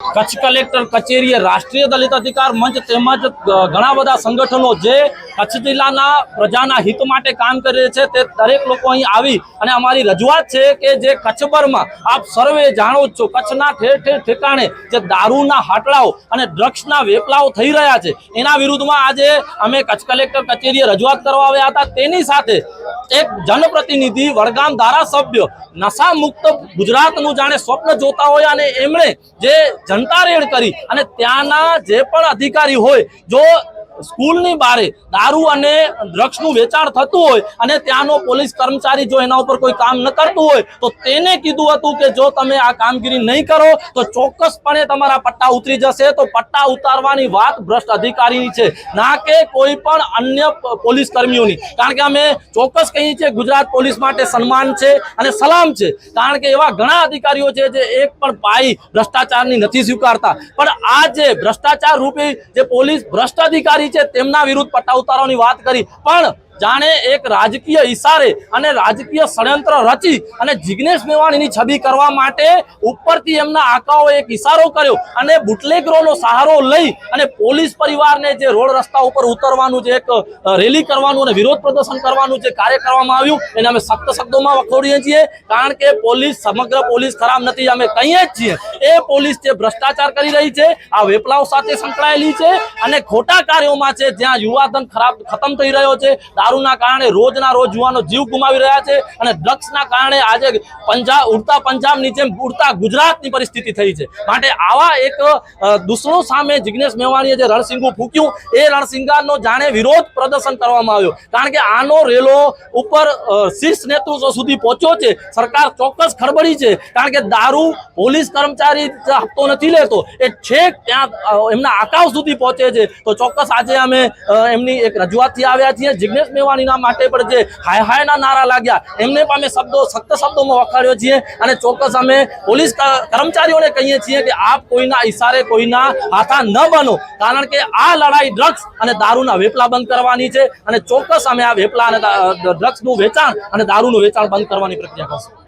Kutch collector કચેરીએ રાષ્ટ્રીય દલિત અધિકાર મંચ તેમજ ઘણા બધા સંગઠનો જે કચ્છ જિલ્લાના પ્રજાના હિત માટે કામ કરી છે તે દરેક લોકો અહીં આવી અને અમારી રજૂઆત છે કે જે કચ્છભરમાં આપ સર્વે જાણો જ છો, કચ્છના ઠેર ઠેર ઠેકાણે જે દારૂના હાટલાઓ અને ડ્રગ્સના વેપલાઓ થઈ રહ્યા છે. એના વિરુદ્ધમાં આજે અમે કચ્છ કલેક્ટર કચેરીએ રજૂઆત કરવા આવ્યા હતા. તેની સાથે એક જનપ્રતિનિધિ, વડગામ ધારાસભ્ય નશા મુક્ત ગુજરાતનું જાણે સ્વપ્ન જોતા હોય અને એમણે જે જનતા રેડ કરી અને ત્યાંના જે પણ અધિકારી હોય, જો સ્કૂલની બારે દારૂ અને ડ્રગ્સનું વેચાણ થતું હોય અને ત્યાંનો પોલીસ કર્મચારી જો એના ઉપર કોઈ કામ ન કરતું હોય, તો તેને કીધું હતું કે જો તમે આ કામગીરી નહીં કરો, તો ચોક્કસપણે તમારા પટ્ટા ઉતરી જશે. તો પટ્ટા ઉતારવાની વાત ભ્રષ્ટ અધિકારીની છે. ના કે કોઈ પણ અન્ય પોલીસ કર્મીઓની. કારણ કે અમે ચોક્કસ કહીએ છીએ ગુજરાત પોલીસ માટે સન્માન છે અને સલામ છે. કારણ કે એવા ઘણા અધિકારીઓ છે જે એક પણ પાઈ ભ્રષ્ટાચારની નથી સ્વીકારતા. પણ આ જે ભ્રષ્ટાચાર રૂપી જે પોલીસ ભ્રષ્ટ અધિકારી છે, તેમના વિરુદ્ધ પટ્ટા ઉતારવાની વાત કરી. પણ જાણે એક રાજકીય ઈશારે અને રાજકીય ષડયંત્ર રચી અને જિગ્નેશ મેવાણીની છબી કરવા માટે ઉપરથી એમના આકાઓએ એક ઈશારો કર્યો અને બુટલેગરોનો સહારો લઈ અને પોલીસ પરિવારને જે રોડ રસ્તા ઉપર ઉતરવાનું જે એક રેલી કરવાનું અને વિરોધ પ્રદર્શન કરવાનું જે કાર્ય કરવામાં આવ્યું, એને અમે સખ્ત શબ્દોમાં વખોડીએ છીએ. કારણ કે પોલીસ, સમગ્ર પોલીસ ખરાબ નથી, અમે કહીએ જ છીએ એ પોલીસ જે ભ્રષ્ટાચાર કરી રહી છે, આ વેપલાઓ સાથે સંકળાયેલી છે અને ખોટા કાર્યોમાં છે, જ્યાં યુવાધન ખરાબ ખતમ થઈ રહ્યો છે, દારૂના કારણે રોજના રોજ યુવાનો જીવ ગુમાવી રહ્યા છે અને ડ્રગ્સના કારણે આજે પંજાબ ઉડતા પંજાબની જેમ ઉડતા ગુજરાતની પરિસ્થિતિ થઈ છે. માટે આવા એક દુષણો સામે જિગ્નેશ મેવાણીએ જે રણસિંગું ફૂક્યું, એ રણસિંગાનો જાણે વિરોધ પ્રદર્શન કરવામાં આવ્યો. કારણ કે આનો રેલો ઉપર શીર્ષ નેતૃત્વ સુધી પહોંચ્યો છે. સરકાર ચોક્કસ ખરબડી છે. કારણ કે દારૂ પોલીસ કર્મચારી જે આપતો નથી લેતો, એ છેક ત્યાં એમના આકાશ સુધી પહોંચે છે. તો ચોક્કસ આજે અમે એમની એક રજૂઆતથી આવ્યા છીએ. જિજ્ઞેશ મેવાણીના માટે પણ જે હાય હાયના નારા લાગ્યા, એમને પણ અમે શબ્દો, સખ્ત શબ્દોમાં વખાડ્યો છીએ. અને ચોક્કસ અમે પોલીસ કર્મચારીઓને કહીએ છીએ કે આપ કોઈના ઈશારે કોઈના હાથા ન બનો, કારણ કે આ લડાઈ ડ્રગ્સ અને દારૂના વેપલા બંધ કરવાની છે. અને ચોક્કસ અમે આ વેપલા અને ડ્રગ્સનું વેચાણ અને દારૂનું વેચાણ બંધ કરવાની પ્રક્રિયા કરશું.